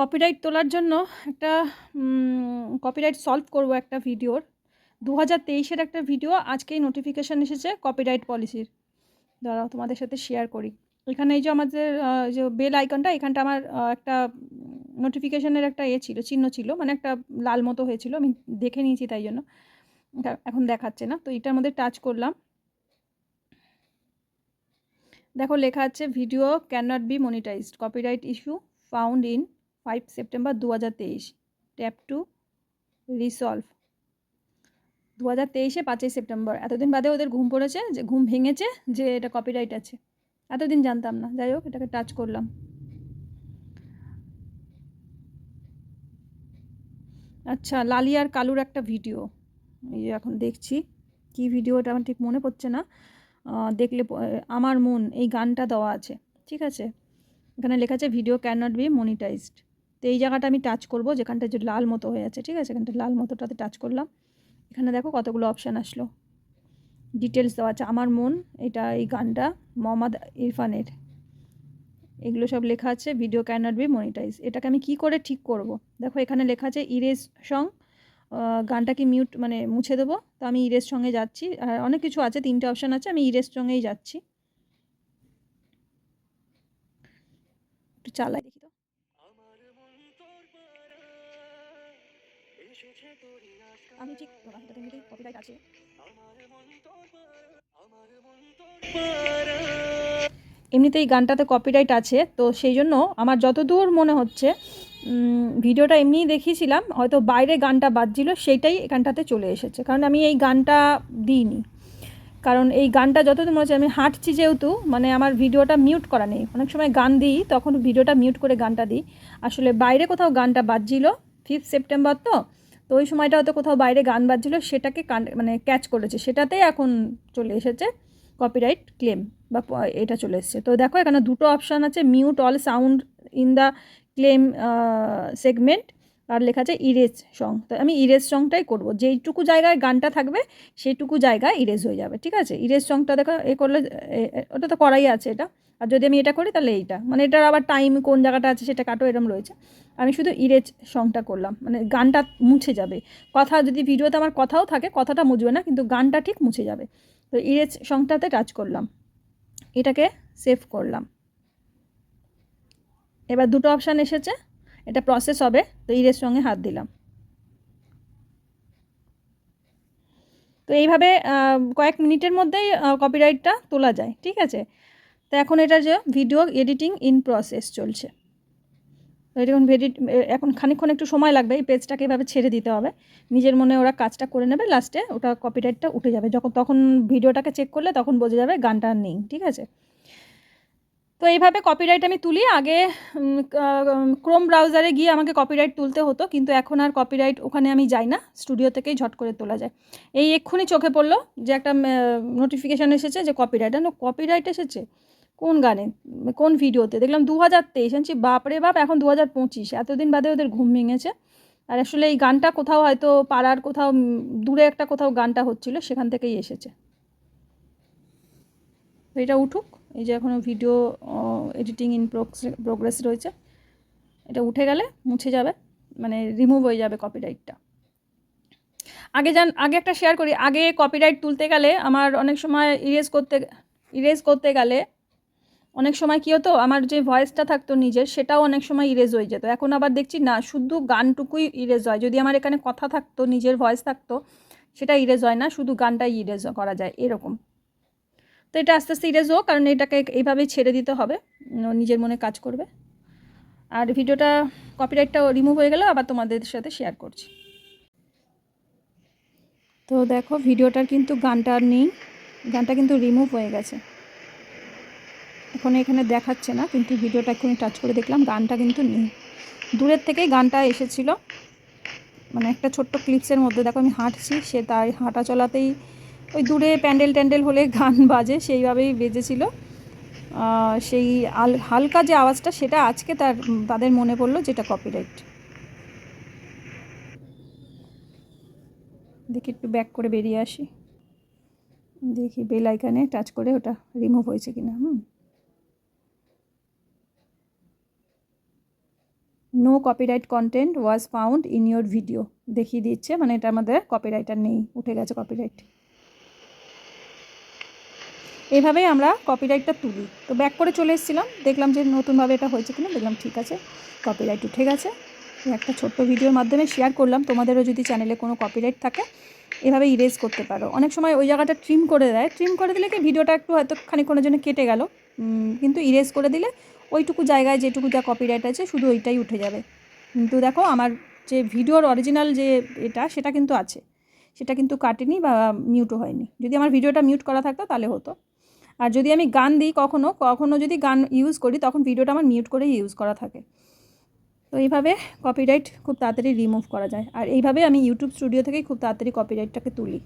Copyright তোলার জন্য একটা কপিরাইট সলভ করব একটা ভিডিওর। দু হাজার তেইশের একটা ভিডিও, আজকেই নোটিফিকেশান এসেছে কপিরাইট পলিসির দাঁড়াও, তোমাদের সাথে শেয়ার করি। এখানে এই যে আমাদের যে বেল আইকনটা এখানটা আমার একটা নোটিফিকেশানের একটা এ ছিল, চিহ্ন ছিল মানে একটা লাল মতো হয়েছিল, আমি দেখে নিয়েছি তাই জন্য। এখন দেখাচ্ছে না, তো এটার মধ্যে টাচ করলাম। দেখো, লেখা আছে video can not be monetized copyright issue found in five September দু হাজার তেইশ। Tap to resolve. দু হাজার তেইশে পাঁচই সেপ্টেম্বর। এতদিন বাদে ওদের ঘুম পড়েছে, যে ঘুম ভেঙেছে, যে এটা কপিরাইট আছে। এতদিন জানতাম না। যাই হোক, এটাকে টাচ করলাম। আচ্ছা লালি আর কালুর একটা ভিডিও এই এখন দেখছি, কি ভিডিওটা আমার ঠিক মনে পড়ছে না। দেখলে আমার মন, এই গানটা দেওয়া আছে। ঠিক আছে? এখানে লেখা আছে video can not be monetized তো এই জায়গাটা আমি টাচ করব, যেখানটা যে লাল মতো হয়ে আছে, ঠিক আছে? এখানটা লাল মতোটাতে টাচ করলাম। এখানে দেখো কতগুলো অপশান আসলো। ডিটেলস দেওয়া আছে, আমার মন, এটা এই গানটা, মোহাম্মদ ইরফানের। এগুলো সব লেখা আছে video can not be monetize এটাকে আমি কি করে ঠিক করব? দেখো এখানে লেখা আছে ইরেজ সং গানটা কি মিউট মানে মুছে দেবো? তো আমি ইরেজ সঙ্গে যাচ্ছি। আর অনেক কিছু আছে, তিনটে অপশান আছে, আমি ইরেজ সঙ্গেই যাচ্ছি। একটু চালাই। আমি ঠিক কপিরাইট আছে। এমনিতেই গানটাতে কপিরাইট আছে, তো সেই জন্য আমার যতদূর মনে হচ্ছে ভিডিওটা এমনিই দেখিয়েছিলাম, হয়তো বাইরে গানটা বাজছিল, সেইটাই এখানটাতে চলে এসেছে। কারণ আমি এই গানটা দিইনি। কারণ এই গানটা যতদূর মনে হচ্ছে, আমি হাঁটছি যেহেতু মানে আমার ভিডিওটা মিউট করা নেই। অনেক সময় গান দিই, তখন ভিডিওটা মিউট করে গানটা দিই। আসলে বাইরে কোথাও গানটা বাজছিল ফিফথ সেপ্টেম্বর তো তো ওই সময়টা হয়তো কোথাও বাইরে গান বাজছিল, সেটাকে মানে ক্যাচ করেছে। সেটাতেই এখন চলে এসেছে কপিরাইট ক্লেম বা এটা চলে এসেছে। তো দেখো, এখানে দুটো অপশান আছে mute all sound in the claim segment আর লেখা আছে ইরেজ সং তো আমি ইরেজ সংটাই করব। যেইটুকু জায়গায় গানটা থাকবে, সেইটুকু জায়গায় ইরেজ হয়ে যাবে, ঠিক আছে? ইরেজ সংটা দেখো, এ করলে ওটা তো করাই আছে এটা। আর যদি আমি এটা করি, তাহলে এইটা। মানে এটার আবার টাইম কোন জায়গাটা আছে, সেটা কাটো, এরম রয়েছে। আমি শুধু ইরেজ সংটা করলাম। মানে গানটা মুছে যাবে। কথা যদি ভিডিওতে আমার কথাও থাকে, কথাটা মুছবে না, কিন্তু গানটা ঠিক মুছে যাবে। তো ইরেজ সংটাতে টাচ করলাম। এটাকে সেভ করলাম। এবার দুটো অপশান এসেছে। এটা প্রসেস হবে, তো ইরেজ সঙ্গে হাত দিলাম। তো এইভাবে কয়েক মিনিটের মধ্যেই কপিরাইটটা তোলা যায়, ঠিক আছে? তো এখন এটা যে ভিডিও এডিটিং ইন প্রসেস চলছে। তো এটা এখন খানিকক্ষণ একটু সময় লাগবে, এই পেজটাকে এভাবে ছেড়ে দিতে হবে। নিজের মনে ওরা কাজটা করে নেবে লাস্টে ওটা কপিরাইটটা উঠে যাবে। যখন, তখন ভিডিওটাকে চেক করলে তখন বোঝা যাবে গানটা নেই, ঠিক আছে? তো এইভাবে কপিরাইট আমি তুলি। আগে ক্রোম ব্রাউজারে গিয়ে আমাকে কপিরাইট তুলতে হতো, কিন্তু এখন আর কপিরাইট ওখানে আমি যাই না। স্টুডিও থেকেই ঝট করে তোলা যায়। এই এক্ষুনি চোখে পড়ল যে একটা নোটিফিকেশান এসেছে যে কপিরাইট কপিরাইট এসেছে? কোন গানে? কোন ভিডিওতে? দেখলাম দু হাজার তেইশ। আনছি বাপরে বাপ, এখন দু হাজার পঁচিশ। এতদিন বাদে ওদের ঘুম ভেঙেছে। আর আসলে এই গানটা কোথাও হয়তো পাড়ার কোথাও দূরে একটা কোথাও গানটা হচ্ছিল, সেখান থেকেই এসেছে। এটা উঠুক। এই যে এখনও ভিডিও এডিটিং ইন প্রোগ্রেস রয়েছে। এটা উঠে গেলে মুছে যাবে। মানে রিমুভ হয়ে যাবে কপিরাইটটা আগে যান আগে একটা শেয়ার করি। আগে কপিরাইট তুলতে গেলে আমার অনেক সময় ইরেজ করতে ইরেজ করতে গেলে অনেক সময় কী হতো, আমার যে ভয়েসটা থাকতো নিজের, সেটাও অনেক সময় ইরেজ হয়ে যেত। এখন আবার দেখছি না, শুধু গানটুকুই ইরেজ হয়। যদি আমার এখানে কথা থাকতো, নিজের ভয়েস থাকতো, সেটা ইরেজ হয় না, শুধু গানটাই ইরেজ করা যায়, এরকম। তো এটা আস্তে আস্তে ইরেজ হোক, কারণ এটাকে এইভাবেই ছেড়ে দিতে হবে নিজের মনে কাজ করবে। আর ভিডিওটা কপিরাইটটা রিমুভ হয়ে গেলে আবার তোমাদের সাথে শেয়ার করছি। তো দেখো, ভিডিওটার কিন্তু গানটা আর নেই, গানটা কিন্তু রিমুভ হয়ে গেছে। এখন এখানে দেখাচ্ছে না, কিন্তু ভিডিওটা এক্ষুনি টাচ করে দেখলাম, গানটা কিন্তু নেই। দূরের থেকেই গানটা এসেছিল। মানে একটা ছোট্ট ক্লিপসের মধ্যে, দেখো আমি হাঁটছি, সে তাই হাঁটা চলাতেই ওই দূরে প্যান্ডেল ট্যান্ডেল হলে গান বাজে, সেইভাবেই বেজেছিল। সেই আল হালকা যে আওয়াজটা, সেটা আজকে তার, তাদের মনে পড়ল যেটা কপিরাইট দেখি একটু ব্যাক করে বেরিয়ে আসি। দেখি বেল আইকানে টাচ করে ওটা রিমুভ হয়েছে কিনা, হুম। No copyright content was found in your video দেখিয়ে দিচ্ছে মানে এটা আমাদের কপিরাইটার নেই, উঠে গেছে কপিরাইট এভাবেই আমরা কপিরাইটটা তুলি। তো ব্যাক করে চলে এসেছিলাম, দেখলাম যে নতুনভাবে এটা হয়েছে কিনা, দেখলাম ঠিক আছে কপিরাইট উঠে গেছে। একটা ছোট্ট ভিডিওর মাধ্যমে শেয়ার করলাম, তোমাদেরও যদি চ্যানেলে কোনো কপিরাইট থাকে, এভাবে ইরেজ করতে পারো। অনেক সময় ওই জায়গাটা ট্রিম করে দেয় ট্রিম করে দিলে কি, ভিডিওটা একটু হয়তো খানিক্ষণের জন্য কেটে গেল কিন্তু ইরেজ করে দিলে ওইটুকু জায়গায় যেটুকু যা কপিরাইট আছে শুধু ওইটাই উঠে যাবে। কিন্তু দেখো আমার যে ভিডিওর অরিজিনাল যে এটা, সেটা কিন্তু আছে। সেটা কিন্তু কাটেনি বা মিউটও হয়নি। যদি আমার ভিডিওটা মিউট করা থাকতো তাহলে হতো। আর যদি আমি গান দিই কখনো কখনো যদি গান ইউজ করি, তখন ভিডিওটা আমার মিউট করে ইউজ করা থাকে। তো এইভাবে কপিরাইট খুব তাড়াতাড়ি রিমুভ করা যায়। আর এইভাবে আমি ইউটিউব স্টুডিও থেকেই খুব তাড়াতাড়ি কপিরাইটটাকে তুলি।